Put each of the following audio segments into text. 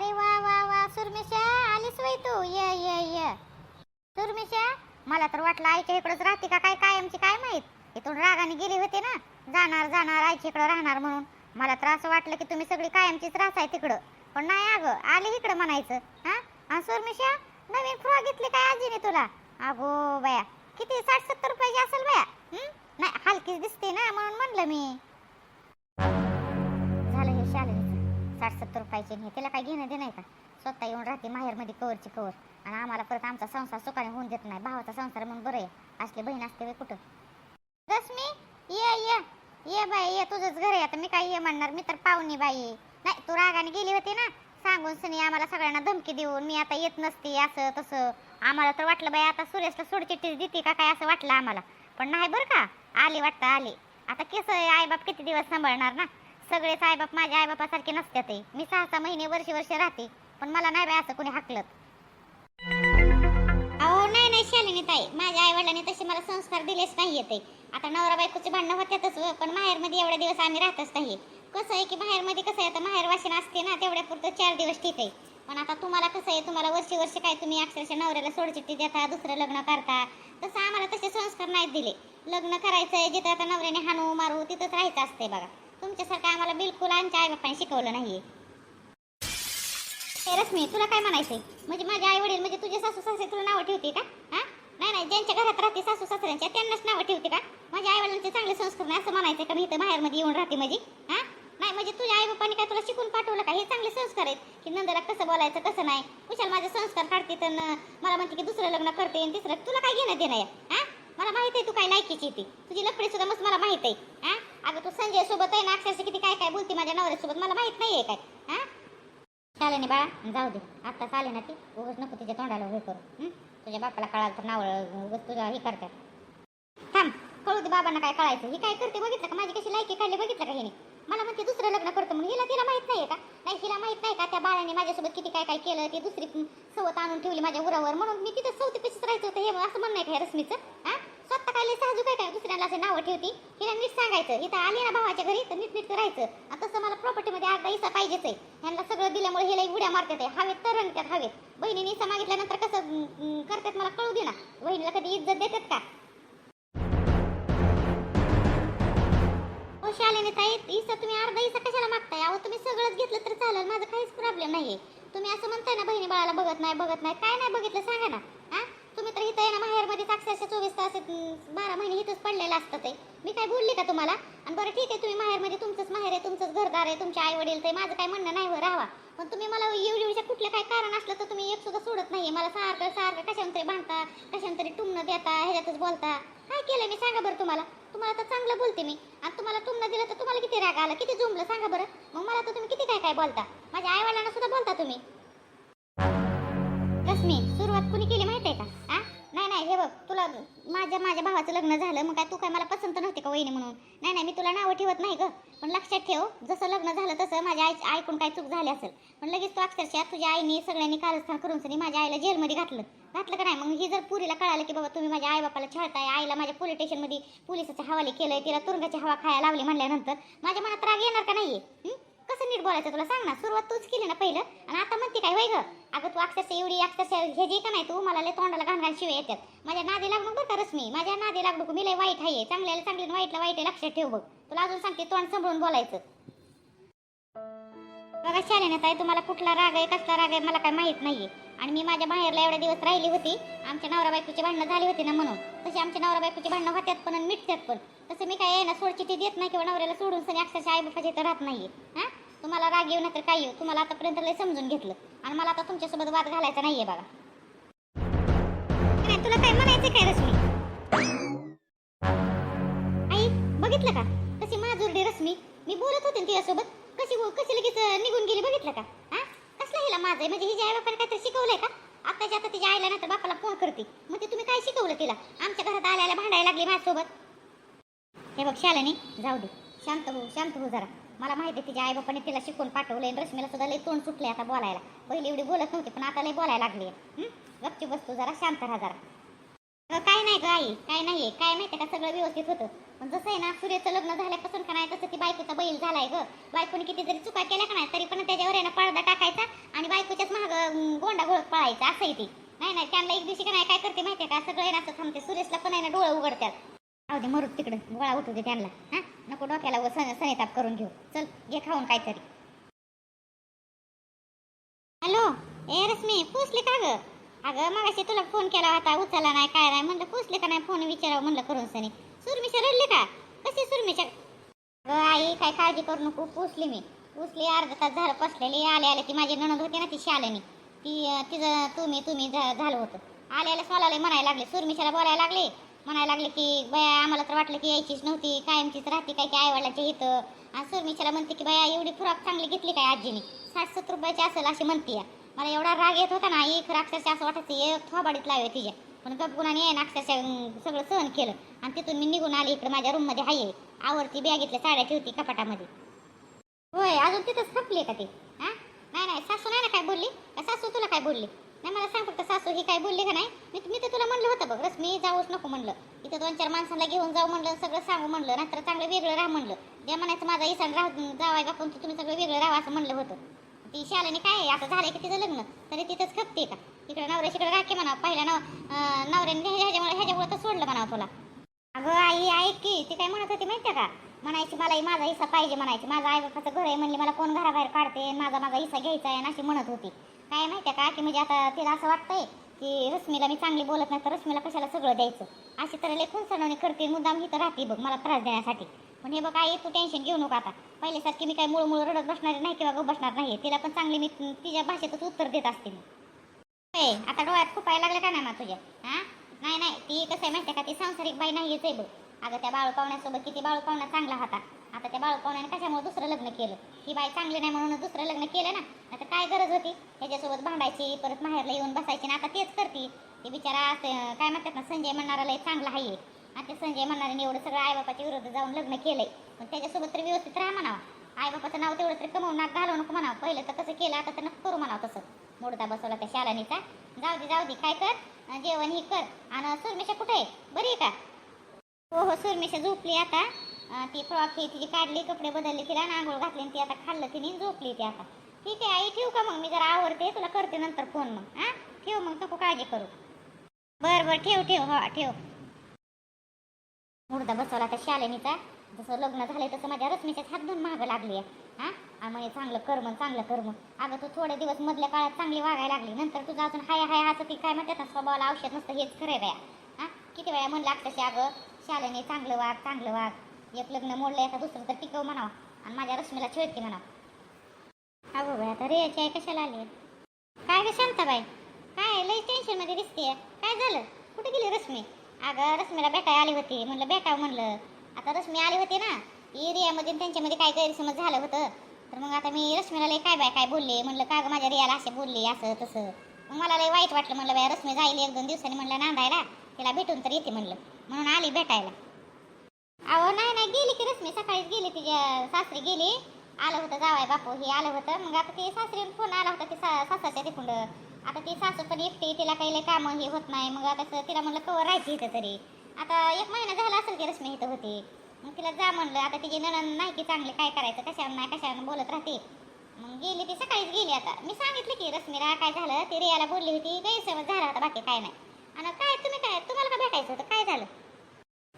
अरे वा वा वा. सुरमिशा आलीस वय तू. ये ये ये. सुरमिशा मला तर वाटलं आईच्या इकडंच राहते का काय कायमची काय माहीत? इथून रागाने गेली होती ना. जाणार जाणार आईच्या इकडं राहणार म्हणून. मला तर असं वाटलं की तुम्ही सगळी कायमचीच राहताय तिकडं. पण नाही अगं आली इकडं म्हणायचं. हा? आणि सुरमिशा नवीन फ्रॉक घेतली काय आजीने तुला? अगो बाया किती साठ सत्तर रुपयाची असेल बाया. नाही हलकीच दिसते ना म्हणून म्हणलं मी. साठ सत्तर रुपयाचे नाही त्याला काय घेणं देणं का? स्वतः येऊन राहते माहेरमध्ये कवरची कवर. आणि आम्हाला परत आमचा संसार सुखाने होऊन देत नाही. भावाचा संसार म्हणून बरं आहे. असली बहीण असते वे कुठं? रश्मी ये ये. ये बाई ये. तुझंच घर आहे. आता मी काय ये म्हणणार? मी तर पाहुणी बाई नाही तू रागाने गेली होती ना? सांगून सनी आम्हाला सगळ्यांना धमकी देऊन मी आता येत नसते असं तसं. आम्हाला तर वाटलं बाई आता सुरेशला सोडचिठ्ठी देते का काय असं वाटलं आम्हाला. पण नाही बरं का? आली वाटतं आली. आता केस आहे आईबाप किती दिवस सांभाळणार ना? सगळेच आईबाप माझ्या आईबापासारखे नसतात ते मी सहा सहा महिने वर्षी वर्ष राहते पण मला नाही बाय असं कोणी हाकलत. अहो नाही नाही शालिनी ताई. माझ्या आई वडिलांनी तसे मला संस्कार दिलेच नाही येते आता नवरा बायकोचे भांडणं होत्यातच पण माहेरमध्ये एवढ्या दिवस आम्ही राहतच नाही. कसं आहे की माहेरमध्ये कसं आहे आता माहेर वाशिन असते ना तेवढ्या पुरतं चार दिवस ठीक आहे. पण आता तुम्हाला कसं आहे तुम्हाला वर्षी वर्ष काय तुम्ही अक्षरशः नवऱ्याला सोडचिट्टी देता दुसरं लग्न करता. तसं आम्हाला तसे संस्कार नाहीत दिले. लग्न करायचंय जिथं आता नवऱ्याने हाणू मारू तिथंच राहायचं असते बघा. तुमच्यासारखं आम्हाला बिलकुल आमच्या आईबापांनी शिकवलं नाहीये. रश्मी तुला काय म्हणायचंय? म्हणजे माझे आई वडील म्हणजे तुझे सासू सासरे तुला नावं ठेवते का? हा? नाही नाही ज्यांच्या घरात राहते सासू सासऱ्यांच्या त्यांनाच नावं ठेवते का? माझ्या आई वडिलांचे चांगले संस्कार नाही असं म्हणायचं का मी इथं बाहेरमध्ये येऊन राहते म्हणजे? हा? नाही म्हणजे तुझ्या आई बापाने काय तुला शिकून पाठवलं का? हे चांगले संस्कार आहेत. की नंदला कसं बोलायचं कसं नाही? कुशाल माझे संस्कार काढते तर मला म्हणते की दुसरं लग्न करते आणि तिसरं तुला काय घेणं देणं आहे? हा? मला माहीत आहे तू काय लायकीची ती. तुझी लफडी सुद्धा मस्त मला माहीत आहे. हा? अगं तू संजय सोबत आहे ना अक्षरशः किती काय काय बोलते माझ्या नवऱ्यासोबत मला माहीत नाहीये काय. हा? चालेल बाळा जाऊ दे. आत्ता चालेल ना ती. उगाच नको तिच्या तोंडाला हे करू. तुझ्या बापाला कळाल तर नावळ उगाच तुझ्या हे करतात. थांब कळू दे बाबांना काय कळायचं. ही काय करते बघितलं का? माझी कशी लायकी काढली बघितलं का हिने? मला म्हणते दुसरं लग्न करतो म्हणून. हिला तिला माहीत नाहीये का? नाही हिला माहीत नाही का त्या बाळाने माझ्यासोबत किती काय काय केलं ती दुसरी सवत आणून ठेवली माझ्या उरावर म्हणून मी तिथं सवती कशीच राहायचं होतं हे असं म्हणणं आहे का रश्मीचं? हा? स्वतः काय साजू काय? काय दुसऱ्याला असे नावं ठेवती हिला नीट सांगायचं. इथं आली ना भावाच्या घरी तर नीट नीट करायचं तसं मला प्रॉपर्टीमध्ये अर्धा हिस्सा पाहिजेच आहे. ह्यांना सगळं दिल्यामुळे हिला उड्या मारतात आहे. हवेत तर रंगतात हवेत. बहिणीने हिस्सा मागितल्यानंतर कसं करतात मला कळू दे ना. बहिणीला कधी इज्जत देतात का? शालेने ताई इसा तुम्ही अर्धा इसा कशाला मागताय? अहो तुम्ही सगळंच घेतलं तर चालेल. माझं काहीच प्रॉब्लेम नाही तुम्ही असं म्हणताय ना बहिणी बाळाला बघत नाही बघत नाही. काय नाही बघितलं सांगा ना. इथं आहे ना माहेरमध्ये अक्षरशः चोवीस तास बारा महिने इथंच पडलेलं असतं ते. मी काय बोलली का तुम्हाला? आणि बरं ठीक आहे तुम्ही माहेरमध्ये तुमचंच माहेर आहे तुमचंच घरदार आहे तुमचे आई वडील ते माझं काय म्हणणं नाही हो राहावा. पण तुम्ही मला एवढी कुठलं काय कारण असलं तर तुम्ही एक सुद्धा सोडत नाही मला सारखं सारखं कशाने तरी बांधता कशाने तरी टुमणं देता ह्याच्यातच बोलता. काय केलं मी सांगा बरं तुम्हाला. तुम्हाला तर चांगलं बोलते मी. आणि तुम्हाला टुमणं दिलं तर तुम्हाला किती राग आला किती जुमलं सांगा बरं. मग मला तर तुम्ही किती काय काय बोलता? माझ्या आई सुद्धा बोलता तुम्ही. नाही हे बघ तुला माझ्या माझ्या भावाचं लग्न झालं मग काय तू काय मला पसंत नव्हती का वहिनी म्हणून? नाही नाही मी तुला नावं ठेवत नाही ग. पण लक्षात ठेव जसं लग्न झालं तसं माझ्या आई ऐकून काय चूक झाली असेल. पण लगेच तू अक्षरशः तुझ्या आईने सगळ्यांनी कारस्थान करून सनी माझ्या आईला जेलमध्ये घातलं. घातलं का नाही? मग ही जर पुरीला कळालं की बाबा तुम्ही माझ्या आई बापाला छळताय आईला माझ्या पोलीस स्टेशनमध्ये पोलिसाच्या हवाले केलंय तिला तुरुंगाची हवा खायला लावली म्हणल्यानंतर माझ्या मनात राग येणार का नाहीये? हं? कसं नीट बोलायचं तुला सांग ना. सुरुवात तूच केली ना पहिलं आणि आता म्हणते काय वय ग? अगं तू अक्षरशः एवढी अक्षरशः हे जे का नाही तू मला लय तोंडाला घाण घाण शिवे येतात. माझ्या नादी लागणूक बरं का रश्मी? माझ्या नादी लागणूक मी लय वाईट आहे. चांगल्याला चांगली वाईटला वाईट आहे लक्षात ठेव बघ. तुला अजून सांगते तोंड सांभाळून बोलायचं. बघा शालेने ताई तुम्हाला कुठला राग आहे कसला राग आहे मला काय माहीत नाहीये. आणि मी माझ्या बाहेरला एवढ्या दिवस राहिली होती. आमच्या नवरा बायकोची भांडणं झाली होती ना म्हणून. तशी आमच्या नवरा बायकोची भांडणं होत्यात पण मिटत्यात मिटतात पण. तसं मी काय आहे ना सोडचिठी देत नाही किंवा नवऱ्याला सोडून सगळी अक्षरशः आई बापाच्या तर राहत नाही हा? तुम्हाला राग येऊ तर काय येऊ. तुम्हाला आतापर्यंत लय समजून घेतलं. आणि मला आता तुमच्यासोबत वाद घालायचा नाहीये बघा. काय, तुला काय म्हणायचं काय रश्मी? आई बघितलं का? कशी माजुरडी रश्मी. मी बोलत होते ना तिच्यासोबत. कशी हो, कशी लगेच निघून गेली बघितलं का? हा? कसला हिला माझं म्हणजे हिच्या आई बापाने काहीतरी शिकवलंय का? आताच्या आता तिच्या आईला नंतर बापाला फोन करते. मग ते तुम्ही काय शिकवलं तिला? आमच्या घरात आल्याला भांडायला लागली माझ्यासोबत. हे बघ शालिनी जाऊ दे. शांत हो शांत हो जरा. मला माहिती आहे तिच्या आई बापाने तिला शिकवून पाठवलंय रश्मीला सुद्धा लई तोंड सुटले आता बोलायला. पहिली एवढी बोलत नव्हती पण आता लई बोलायला लागली आहे. गपची बसतो जरा शांत राहा जरा. काय नाही ग आई काय नाही काय माहिती का सगळं व्यवस्थित होतं. पण जसं आहे ना सूर्याचं लग्न झाल्यापासून का नाही तसं ती बायकोचा बैल झालाय ग. बायकोने किती जरी चुका केल्या का नाही तरी पण त्याच्यावर आहे ना पडदा टाकायचा आणि बायकोच्याच महाग गोंडा गोळत पळायचा असं आहे नाही नाही त्यांना एक दिवशी का नाही काय करते माहितीये का? सगळं आहे ना असं थांबते. सुरेशला पण आहे ना डोळे उघडतात राहू दे मरूत तिकडं. गोळा उठू दे त्यांना. हा? नको डोक्याला व सन सनिताप करून घेऊ. चल घे खाऊन काहीतरी. हॅलो? ए रश्मी पुसली का ग? अगं मगाशी तुला फोन केला होता उचलला नाही काय नाही म्हणलं पोचले का नाही? फोन विचारावं म्हणलं करून सनी. सुरमीच्या रडले का? कशी सुरमीच्या अगं आई काय काळजी करू नको पुसली मी. पुसली अर्धा तास झालं पसलेली आले आले. ती माझी नणद होती ना ती शालिनी. ती तिचं तुम्ही तुम्ही झा- झालं होतं. आले आले मला म्हणायला लागले सुरमिशाला बोलायला लागले. म्हणायला लागले की बया आम्हाला तर वाटलं की यायचीच नव्हती कायमचीच राहते काय की आईवडिलाच्या इथं. आणि सुरमिशाला म्हणते की बया एवढी फ्रॉक चांगली घेतली काय आजीने? साठ सत्तर रुपयाची असेल अशी म्हणते या. मला एवढा राग येत होता ना एक अक्षरशः असं वाटायचं ये थोबाडीत लावे तिच्या. पण गपगुणाने आहे ना अक्षरशः सगळं सहन केलं. आणि तिथून मी निघून आली इकडे माझ्या रूममध्ये आहे आवडती बॅगेतल्या साड्या ठेवती कपाटामध्ये. होय अजून तिथंच खपली का ती? हां? नाही नाही सासू नाही ना काय बोलली? का सासू तुला काय बोलली? नाही मला सांग फक्त सासू ही काय बोलली का नाही? मी मी तर तुला म्हणलं होतं बघ रस मी जाऊच नको म्हणलं. इथं दोन चार माणसांना घेऊन जाऊ म्हणलं सगळं सांगू म्हणलं नंतर चांगलं वेगळं राहा म्हणलं. द्या म्हणायचं माझा इसान राह जावाय बापून तुम्ही सगळं वेगळं राहा असं म्हणलं होतं. ती शाळेने काय आहे, आता झालंय की तिचं लग्न? तरी तिथंच खपते का? इकडे नवऱ्याशिकडे राखे म्हणा पहिल्या नव नवऱ्याने ह्याच्यामुळे ह्याच्यामुळे तर सोडलं म्हणावं तुला. अगं आई ऐक की ती काय म्हणत होती माहिती का? म्हणायची मलाही माझा हिस्सा पाहिजे म्हणायची. माझं आई बापाचं घर आहे म्हणली मला कोण घराबाहेर काढते? आणि माझा माझा हिस्सा घ्यायचा आहे आणि अशी म्हणत होती. काय माहिती का की म्हणजे आता तिला असं वाटतंय की रश्मीला मी चांगली बोलत नाही तर रश्मीला कशाला सगळं द्यायचं? अशी तर लेखून सणवणी करते मुद्दाम ही तर राहते बघ मला त्रास देण्यासाठी. पण हे बघ आई तू टेन्शन घेऊ नको आता. पहिल्यासारखी मी काय मुळमुळ रडत बसणार नाही किंवा बसणार नाही तिला पण चांगली मी तिच्या भाषेतच उत्तर देत असते मी. आता डोळ्यात खुपायला लागलं का नाही ना तुझ्या? हां? नाही नाही ती कसं आहे माहिती का ती सांसारिक बाई नाही आहे बघ. अगं त्या बाळू पाहुण्यासोबत किती बाळू पाहुणा चांगला होता. आता त्या बाळू कशामुळे दुसरं लग्न केलं? ही बाई चांगली नाही म्हणून दुसरं लग्न केलं ना? आता काय गरज होती? ह्याच्यासोबत भांडायची परत माहेरला येऊन बसायची ना? आता तेच करते. ते बिचारा असं काय म्हणतात ना संजय म्हणणाराला चांगला आहे. आणि ते संजय म्हणणाऱ्याने एवढं सगळं आईबापाच्या विरोधात जाऊन लग्न केलंय. पण त्याच्यासोबत तर व्यवस्थित राहा म्हणावं. आईबापाचं नाव तेवढं तरी कमवून नाक घालवू नको म्हणावं. पहिलं तर कसं केलं आता तर नको करू म्हणावं तसं. मोडता बसवला त्या शालानीचा. जाऊ दे जाऊ दे काय कर? जेवण ही कर. आणि सुरमेशा कुठे आहे? बरी आहे का? हो हो सुरमेशा झोपली आता. ती फ्रॉक हे तिची काढली कपडे बदलले तिला आणि आंघोळ घातली आणि ती आता खाल्लं तिने झोपली ती आता. ठीक आहे आई ठेवू का मग? मी जरा आवडते तुला करते नंतर फोन मग हा? ठेव मग नको काळजी करू. बरं बरं ठेव ठेव हा ठेव. मुर्दा बसवला आता शालिनीचा. जसं लग्न झालंय तसं माझ्या रश्मीच्याच हात धुवून मागं लागली आहे हा? आणि म्हणे चांगलं कर्म चांगलं कर्म अगं तू थोडे दिवस मधल्या काळात चांगली वागायला लागली नंतर तुझं अजून हाय हाय असं ती काय म्हणतात ना स्वभावाला औषध नसतं हेच खरं आहे बाया हा? किती वेळा म्हणलं अक्षरशः अगं शालिनी चांगलं वाग चांगलं वाग. एक लग्न मोडलं एका दुसरं तर टिकव म्हणावं. आणि माझ्या रश्मीला छेडते म्हणावं. अगो बाई आता रेयाची आई कशाला आली? काय ग शांताबाई? काय लई टेन्शनमध्ये दिसते काय झालं? कुठे गेली रश्मी? अगं रश्मीला भेटाय आली होती. म्हणलं भेटावं म्हणलं. आता रश्मी आली होती ना एरियामध्ये त्यांच्यामध्ये काय गैरसमज झालं होतं. तर मग आता मी रश्मीला लई काय बाय काय बोलले? म्हणलं का गं माझ्या रियाला असे बोलले असं तसं. मग मला लई वाईट वाटलं. म्हणलं बाय रश्मी जाईल एक दोन दिवसांनी. म्हणलं नांदायला. तिला भेटून तर येते म्हणलं. म्हणून आली भेटायला. अहो नाही नाही गेली की रश्मी. सकाळीच गेली तिच्या सासरी गेली. आलं होतं जावाय बापू हे आलं होतं. मग आता ती सासरी फोन आला होता ती सा सासाच्या तिकडं. आता ती सासू पण एकटी तिला काही लय कामं हे होत नाही. मग आता तिला म्हणलं कवर राहायची इथं तरी. आता एक महिना झाला असेल की रश्मी इथं होती. मग तिला जा म्हणलं. आता तिची नणन नाही की चांगली काय करायचं कशावर नाही कशावर बोलत राहते. मग गेली ती सकाळीच गेली आता. मी सांगितलं की रश्मीला काय झालं ती रियाला बोलली होती गैरसमज झाला होता बाकी काय नाही. आणि काय तुम्ही काय तुम्हाला का भेटायचं होतं? काय झालं?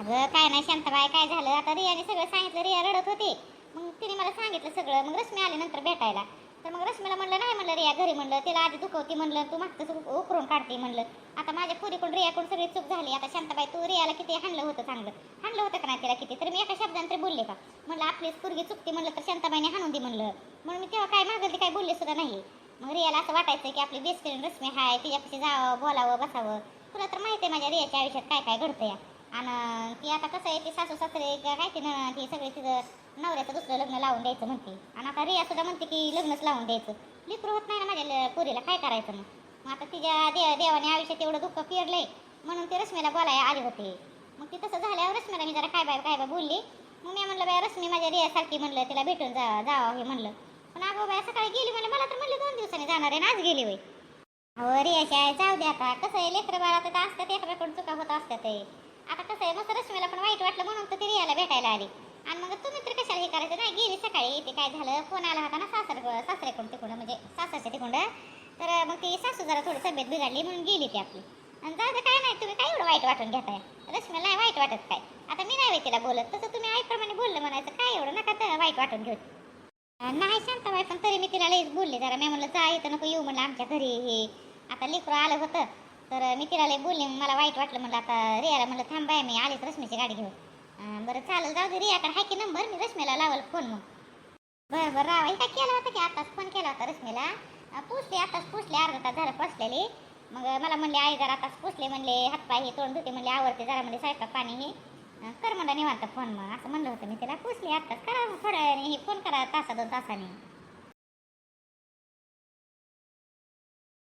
अगं काय नाही शांताबाई काय झालं? आता रियाने सगळं सांगितलं. रिया रडत होती. मग तिने मला सांगितलं सगळं. मग रश्मी आली नंतर भेटायला. तर मग रश्मीला म्हणलं नाही म्हणलं रिया घरी म्हणलं. तिला आधी दुखवती म्हणलं. तू मागचं उकरून काढते म्हणलं. आता माझ्या पुरीकडून रियाकडून सगळी चूक झाली. आता शांताबाई तू रियाला किती हाणलं होतं चांगलं? हाणलं होतं का नाही तिला किती? तर मी एका शब्दाने तरी बोलले का म्हणलं आपलीच पुरगी चुकती म्हणलं तर शांताबाईने हाणून दे म्हणलं. म्हणून मी तेव्हा काय मागं काय बोलले सुद्धा नाही. मग रियाला असं वाटायचं की आपली बेस्ट फ्रेंड रश्मी हाय. तिच्यापाशी जावं बोलावं बसावं. तुला तर माहिती आहे माझ्या रियाच्या आयुष्यात काय काय घडतं या आणि ती आता कसं आहे ती सासू सासरे का काय ते ना ती सगळी तिचं नवऱ्याचं दुसरं लग्न लावून द्यायचं म्हणते. आणि आता रिया सुद्धा म्हणते की लग्नच लावून द्यायचं. लेकरू होत नाही ना माझ्या पुरीला पोरीला काय करायचं मग? मग आता तिच्या दे देवाने आयुष्यात एवढं दुःख पेरलंय म्हणून ती रश्मीला बोलायला आले होते. मग ती तसं झाल्यावर रश्मीला मी जरा काय बाय काय बाय बोलली. मग मी म्हणलं बाय रश्मी माझ्या रियासारखी म्हणलं तिला भेटून जा जावं हे म्हणलं. पण अगं बाय सकाळी गेली म्हणलं मला तर म्हणलं दोन दिवसांनी जाणार आहे ना आज गेली वय अहो रियाशी आहे जाऊ दे आता. कसं आहे लेकरं बाळा तर असतात एकमेकडून चुका होत असतात ते. आता कसं आहे मस्त रश्मीला पण वाईट वाटलं म्हणून तर ती रियाला भेटायला आली. आणि मग तुम्ही तर कशाला हे करायचं? नाही गेली सकाळी ते काय झालं? फोन आला होता ना सासर सासरेकडून तिकडं म्हणजे सासरच्या तिकडं तर मग ती सासू जरा थोडी तब्येत बिघडली म्हणून गेली ती आपली. आणि जाऊ काय नाही तुम्ही काय एवढं वाईट वाटून घेताय? रश्मीला नाही वाईट वाटत काय? आता मी नाही तिला बोलत. तसं तुम्ही आईप्रमाणे बोललं म्हणायचं काय एवढं नका तर वाईट वाटून घेऊ. नाही शांताबाई पण तरी मी तिला लईच बोलले जरा. मी म्हणलं जा इथं नको येऊ म्हणलं आमच्या घरी हे. आता लेकरं आलं होतं. तर मी तिला बोलली बोलले मला वाईट वाटलं. म्हणलं आता रियाला म्हणलं थांब आहे मी आलीच रश्मीची गाडी घेऊन. बरं चालेल जाऊ दे रियाकडे हाय की नंबर मी रश्मीला लावल फोन मग. बरं बरं राव काय केला होता की आताच फोन केला होता रश्मीला? पुसले पुसली आताच पुसली अर्धा तास झालं पोचलेली मग मला म्हणले आई जरा आताच पुसले म्हणले हातपाय हे तोंड धुते म्हणले आवडते जरा म्हणले स्वयंपाक पाणी हे. कर म्हणलं निवांत फोन मग. असं म्हणलं होतं मी तिला. पुसली आताच करा थोड्या वेळाने हे फोन करा तासा दोन तासाने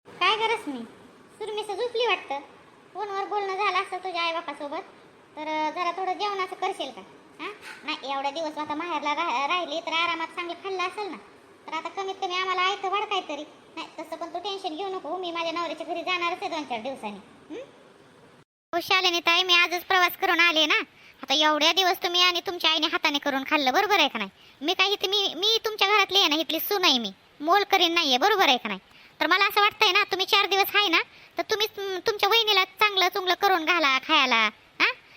काय गरज मी सुरमीचं झोपली वाटतं फोनवर बोलणं झालं असतं तुझ्या आई बापासोबत तर अं, जरा थोडं जेवणाचं करशील का हां नाही एवढ्या दिवस आता माहेरला रा राहिली तर आरामात चांगलं खाल्लं असेल ना तर आता कमीत कमी आम्हाला आयतं वाढ काहीतरी. नाही तसं पण तू टेन्शन घेऊ नको मी माझ्या नवऱ्याच्या घरी जाणारच आहे दोन चार दिवसांनी. हं? हो शालिनी ताई मी आजच प्रवास करून आले ना. आता एवढ्या दिवस तुम्ही आणि तुमच्या आईने हाताने करून खाल्लं बरोबर आहे का नाही? मी काही इथे मी मी तुमच्या घरातली आहे ना इथली सून आहे मी. मोल करीन नाहीये बरोबर आहे का नाही? तर मला असं वाटतंय ना तुम्ही चार दिवस आहे ना तर तुम्ही तुमच्या वहिनीला चांगलं चुंगलं करून घाला खायला.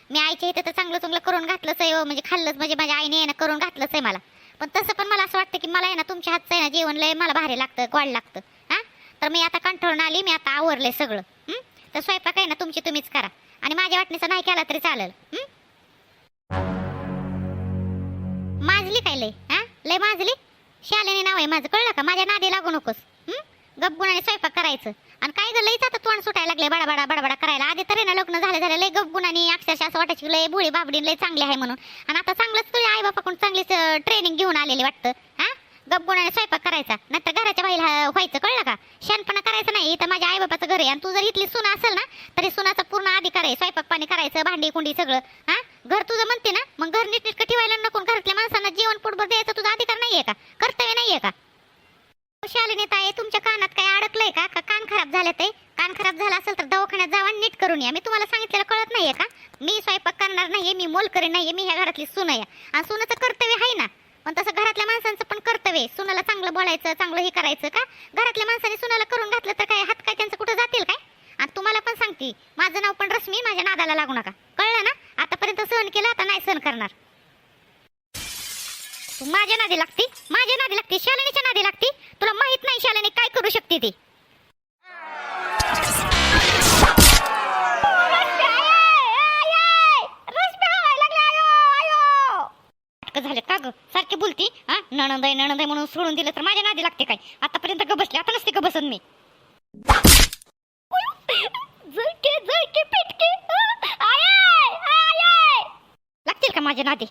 मी आईच्या इथे तर चांगलं चांगलं करून घातलंच आहे हो, म्हणजे खाल्लंच म्हणजे माझ्या आईने आहे ना करून घातलंच आहे मला. पण तसं पण मला असं वाटतं की मला आहे ना तुमच्या हातचं आहे ना जेवण लय मला भारी लागतं गोड लागतं. हां? तर मी आता कंटाळून आली मी आता आवरले सगळं. तर स्वयंपाक आहे ना तुमची तुम्हीच करा. आणि माझ्या वाटणीचा नाही केला तरी चालेल. माजली काय लय? हां? लय माजली? शालेने नाव आहे माझं. कळलं का? माझ्या नादी लागू नकोस. हं? आणि स्वयंपाक करायचं. आणि काय ग लईच आता तोंड सुटायला लागले बडाबडा बडाबडा करायला. आधी तरी ना लग्न झाले झाले लय गपगुणाने अक्षरशः असं वाटायची लय बुळी बाबडी लय चांगली आहे म्हणून. आणि आता चांगलंच तुझ्या आई बापाकडून चांगलीच ट्रेनिंग घेऊन आलेली वाटतं. हा? गपगुणाने स्वयंपाक करायचा. नाहीतर घराच्या बाहेर व्हायचं कळलं का? शहाणपणा करायचं नाही इथं माझ्या आई बापाचं घर आहे. आणि तू जर इथली सून असेल ना तरी सुनाचा पूर्ण अधिकार आहे. स्वयंपाक पाणी करायचं भांडी कुंडी सगळं. हा? घर तुझं म्हणते ना मग घर नीटनीटकं ठेवायला नको. घरातल्या माणसांना जेवण पोटभर द्यायचा तुझा अधिकार नाहीये का? कर्तव्य नाहीये का? शालिनी ताई तुमच्या कानात काय अडकलंय का? का कान खराब झाले ते कान खराब झाला असेल तर दवाखान्यात जावा नीट करून या. मी तुम्हाला सांगितलेलं कळत नाहीये का? मी स्वयंपाक करणार नाहीये मी मोल करीन नाहीये मी ह्या घरातली सून आहे. आणि सुनाचं कर्तव्य आहे ना? पण तसं घरातल्या माणसांचं पण कर्तव्य आहे. सुनाला चांगलं बोलायचं चांगलं हे करायचं का? घरातल्या माणसाने सुनाला करून घातलं तर काय? हात काय त्यांचं कुठं जातील काय? आणि तुम्हाला पण सांगते माझं नाव पण रश्मी माझ्या नादाला लागू नका. कळलं ना? आतापर्यंत सहन केलं आता नाही सहन करणार. माझ्या नादी लागती? माझ्या नादी लागती? शालिनीच्या नादी लागती? तुला माहीत नाही शालिनी काय करू शकते ती. झाले का ग? सारखी बोलती हा? नणंद आहे नणंद आहे म्हणून सोडून दिलं तर माझ्या नादी लागते काय? आतापर्यंत ग बसले आता नसते ग बसन मी. जळके जळके पेटके. लागतील का माझ्या नादी?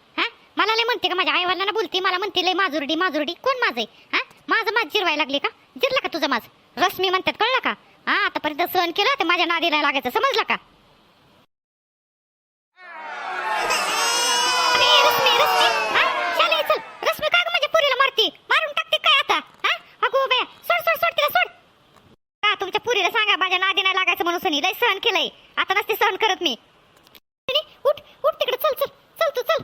हा म्हणते का माझ्या आईवाला बोलते मला म्हणते लय माजुरडी माजुरडी. कोण माझं आहे? हा? माझं माझ जिरवायला लागले का? जिरला का तुझं माझ रश्मी म्हणतात कळलं का? हा आतापर्यंत सहन केलं तर माझ्या नादीला लागायचं समजलं का? चल. रश्मी मारती? मारून टाकते काय आता? हा? सोड सोड. का तुमच्या पुरीला सांगा माझ्या नादी नाही लागायचं म्हणून सनी लय सहन केलंय. आता नसते सहन करत मी सनी, उठ उठ तिकडे चल चल चल तू चल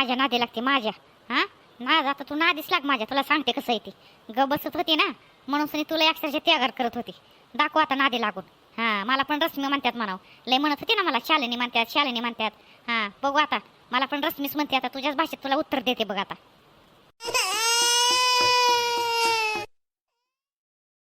माझ्या नादी लागते माझ्या. हा? नाद आता तू नादीच लाग माझ्या. तुला सांगते कसं आहे ती. ग बसत होती ना म्हणून सनी तुला अक्षरशः त्यागार करत होती. दाखव आता नादी लागून. हा मला पण रश्मी म्हणतात म्हणाव. लय म्हणत होती ना मला शालिनी म्हणतात शालिनी म्हणतात. हा बघू आता. मला पण रश्मीच म्हणते आता. तुझ्याच भाषेत तुला उत्तर देते बघ आता.